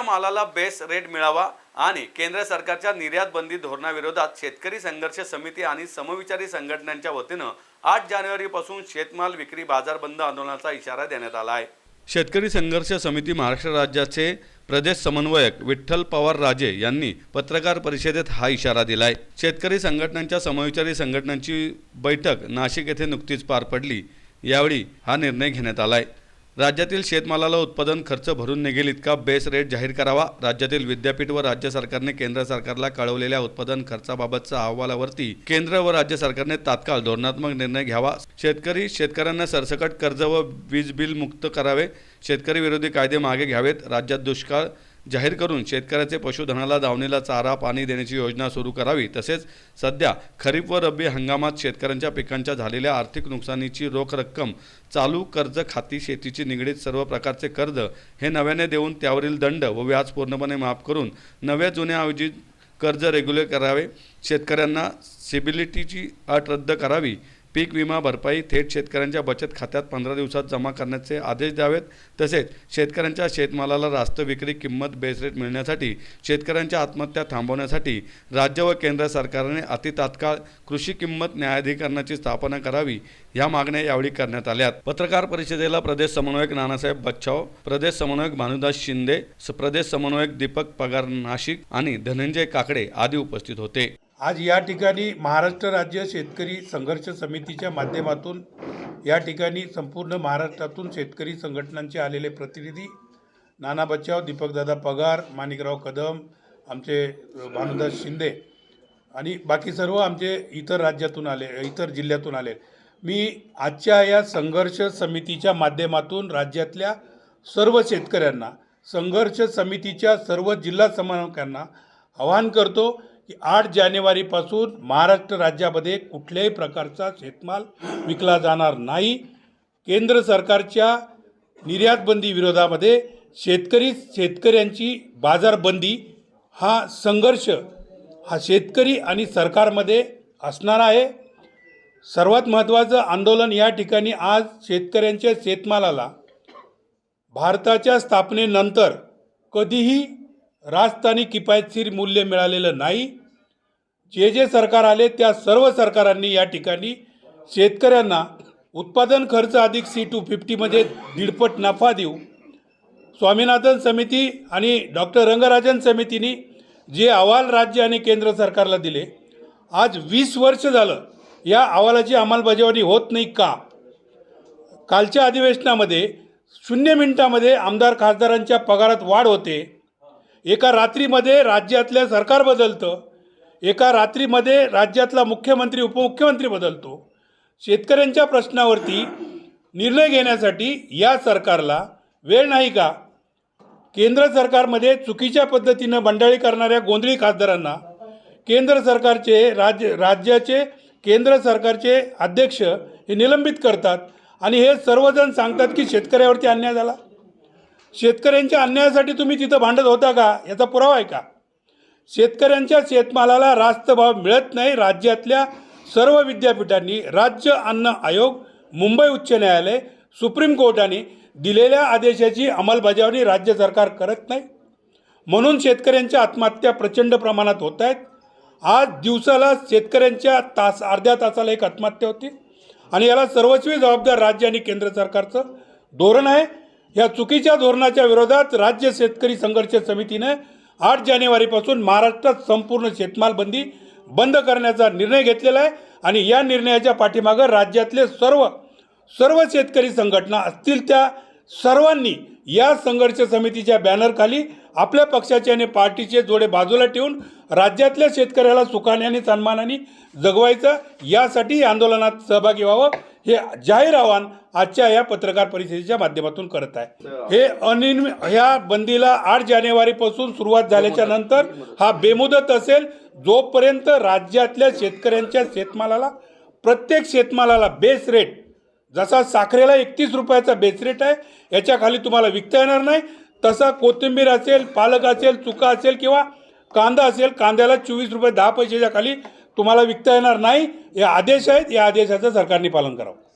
मालाला base rate मिळावा आणि केंद्र सरकारच्या निर्यात बंदी धोरणाविरोधात शेतकरी संघर्ष समिती आणि समविचारी संघटनांच्या वतीनं आठ जानेवारीपासून शेतमाल विक्री बाजार बंद आंदोलनाचा इशारा देण्यात आला आहे. शेतकरी संघर्ष समिती महाराष्ट्र राज्याचे प्रदेश समन्वयक विठ्ठल पवार राजे यांनी पत्रकार परिषदेत हा इशारा दिलाय. शेतकरी संघटनांच्या समविचारी संघटनांची बैठक नाशिक येथे नुकतीच पार पडली. यावेळी हा निर्णय घेण्यात आलाय. राज्यातील शेतमालाला उत्पादन खर्च भरून निघेल इतका बेस रेट जाहीर करावा. राज्यातील विद्यापीठ व राज्य सरकारने केंद्र सरकारला कळवलेल्या उत्पादन खर्चाबाबतच्या अहवालावरती केंद्र व राज्य सरकारने तात्काळ धोरणात्मक निर्णय घ्यावा. शेतकरी शेतकऱ्यांना सरसकट कर्ज व वीज बिल मुक्त करावे. शेतकरी विरोधी कायदे मागे घ्यावेत. राज्यात दुष्काळ जाहीर करून शेतकऱ्याचे पशुधनाला दावणीला चारा पाणी देण्याची योजना सुरू करावी. तसेच सध्या खरीप व रब्बी हंगामात शेतकऱ्यांच्या पिकांच्या झालेल्या आर्थिक नुकसानीची रोख रक्कम चालू कर्ज खाती शेतीची निगडीत सर्व प्रकारचे कर्ज हे नव्याने देऊन त्यावरील दंड व व्याज पूर्णपणे माफ करून नव्या जुन्याऐवजी कर्ज रेग्युलर करावे. शेतकऱ्यांना सिबिलिटीची अट रद्द करावी. पीक विमा भरपाई थेट शेतकऱ्यांच्या बचत खात्यात पंधरा दिवसात जमा करण्याचे आदेश द्यावेत. तसेच शेतकऱ्यांच्या शेतमालाला रास्त विक्री किंमत बेसरेट मिळण्यासाठी शेतकऱ्यांच्या आत्महत्या थांबवण्यासाठी राज्य व केंद्र सरकारने अतितात्काळ कृषी किंमत न्यायाधिकरणाची स्थापना करावी या मागण्या यावेळी करण्यात आल्यात. पत्रकार परिषदेला प्रदेश समन्वयक नानासाहेब बच्छाव प्रदेश समन्वयक भानुदास शिंदे स- प्रदेश समन्वयक दीपक पगार नाशिक आणि धनंजय काकडे आदी उपस्थित होते. आज या ठिकाणी महाराष्ट्र राज्य शेतकरी संघर्ष समितीच्या माध्यमातून या ठिकाणी संपूर्ण महाराष्ट्रातून शेतकरी संघटनांचे आलेले प्रतिनिधी नाना बच्चाव दीपकदादा पगार माणिकराव कदम आमचे भानुदास शिंदे आणि बाकी सर्व आमचे इतर राज्यातून आले इतर जिल्ह्यातून आले. मी आजच्या या संघर्ष समितीच्या माध्यमातून राज्यातल्या सर्व शेतकऱ्यांना संघर्ष समितीच्या सर्व जिल्हा समन्वयकांना आवाहन करतो की आठ जानेवारीपासून महाराष्ट्र राज्यामध्ये कुठल्याही प्रकारचा शेतमाल विकला जाणार नाही. केंद्र सरकारच्या निर्यातबंदी विरोधामध्ये शेतकरी शेतकऱ्यांची बाजारबंदी हा संघर्ष हा शेतकरी आणि सरकारमध्ये असणार आहे. सर्वात महत्त्वाचं आंदोलन या ठिकाणी आज शेतकऱ्यांच्या शेतमालाला भारताच्या स्थापनेनंतर कधीही राजस्थानी किफायतशीर मूल्य मिळालेलं नाही. जे जे सरकार आले त्या सर्व सरकारांनी या ठिकाणी शेतकऱ्यांना उत्पादन खर्च अधिक सी टू फिफ्टीमध्ये दीडपट नफा देऊ. स्वामीनाथन समिती आणि डॉक्टर रंगराजन समितीने जे अहवाल राज्य आणि केंद्र सरकारला दिले आज वीस वर्ष झालं या अहवालाची अंमलबजावणी होत नाही का? कालच्या अधिवेशनामध्ये शून्य मिनिटामध्ये आमदार खासदारांच्या पगारात वाढ होते. एका रात्रीमध्ये राज्यातलं सरकार बदलतं एका रात्रीमध्ये राज्यातला मुख्यमंत्री उपमुख्यमंत्री बदलतो. शेतकऱ्यांच्या प्रश्नावरती निर्णय घेण्यासाठी या सरकारला वेळ नाही का? केंद्र सरकारमध्ये चुकीच्या पद्धतीनं बंडाळी करणाऱ्या गोंधळी खासदारांना केंद्र सरकारचे राज्य राज्याचे केंद्र सरकारचे अध्यक्ष हे निलंबित करतात आणि हे सर्वजण सांगतात की शेतकऱ्यावरती अन्याय झाला. शेतकऱ्यांच्या अन्यायासाठी तुम्ही तिथं भांडत होता का? याचा पुरावा आहे का? शेतकऱ्यांच्या शेतमालाला रास्त भाव मिळत नाही. राज्यातल्या सर्व विद्यापीठांनी राज्य अन्न आयोग मुंबई उच्च न्यायालय सुप्रीम कोर्टाने दिलेल्या आदेशाची अंमलबजावणी राज्य सरकार करत नाही. म्हणून शेतकऱ्यांच्या आत्महत्या प्रचंड प्रमाणात होत आहेत आज दिवसाला शेतकऱ्यांच्या तास अर्ध्या तासाला एक आत्महत्या होती. आणि याला सर्वस्वी जबाबदार राज्य आणि केंद्र सरकारचं धोरण आहे. या चुकीच्या धोरणाच्या विरोधात राज्य शेतकरी संघर्ष समितीने आठ जानेवारीपासून महाराष्ट्रात संपूर्ण शेतमाल बंदी बंद करण्याचा निर्णय घेतलेला आहे आणि या निर्णयाच्या पाठीमागं राज्यातले सर्व सर्व शेतकरी संघटना असतील त्या सर्वांनी या संघर्ष समितीच्या बॅनरखाली आपल्या पक्षाचे आणि पार्टीचे जोडे बाजूला ठेवून राज्यातल्या शेतकऱ्याला सुखाने आणि सन्मानाने जगवायचं यासाठी आंदोलनात सहभागी व्हावं हे जाहीर आव्हान आजच्या या पत्रकार परिषदेच्या माध्यमातून करत आहे. हे अनिर्मि ह्या बंदीला आठ जानेवारीपासून सुरुवात झाल्याच्यानंतर हा बेमुदत असेल जोपर्यंत राज्यातल्या शेतकऱ्यांच्या शेतमालाला प्रत्येक शेतमालाला बेस रेट जसा साखरेला एकतीस रुपयाचा बेस रेट आहे याच्या खाली तुम्हाला विकता येणार नाही. तसा कोथिंबीर असेल पालक असेल चुका असेल किंवा कांदा असेल कांद्याला चोवीस रुपये दहा पैशाच्या खाली तुम्हाला विकता येणार नाही. हे आदेश आहेत. या आदेशाचं सरकारने पालन करावं.